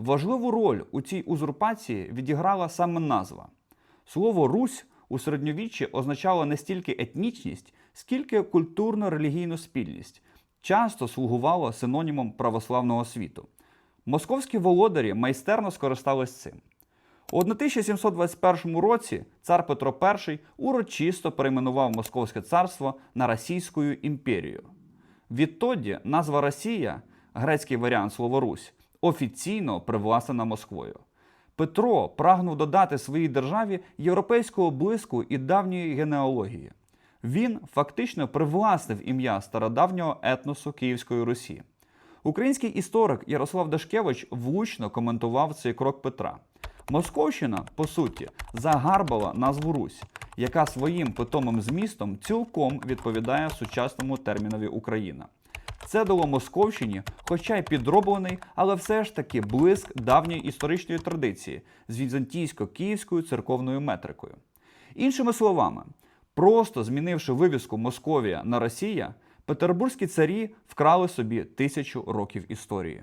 Важливу роль у цій узурпації відіграла саме назва. Слово Русь у середньовіччі означало не стільки етнічність, скільки культурно-релігійну спільність, часто слугувало синонімом православного світу. Московські володарі майстерно скористались цим. У 1721 році цар Петро І урочисто перейменував Московське царство на Російську імперію. Відтоді назва Росія, грецький варіант слова Русь, офіційно привласнена Москвою. Петро прагнув додати своїй державі європейського блиску і давньої генеалогії. Він фактично привласнив ім'я стародавнього етносу Київської Русі. Український історик Ярослав Дашкевич влучно коментував цей крок Петра. Московщина, по суті, загарбала назву Русь, яка своїм питомим змістом цілком відповідає сучасному термінові Україна. Це дало Московщині, хоча й підроблений, але все ж таки блиск давньої історичної традиції з візантійсько-київською церковною метрикою. Іншими словами, просто змінивши вивіску Московія на Росія, петербурзькі царі вкрали собі тисячу років історії.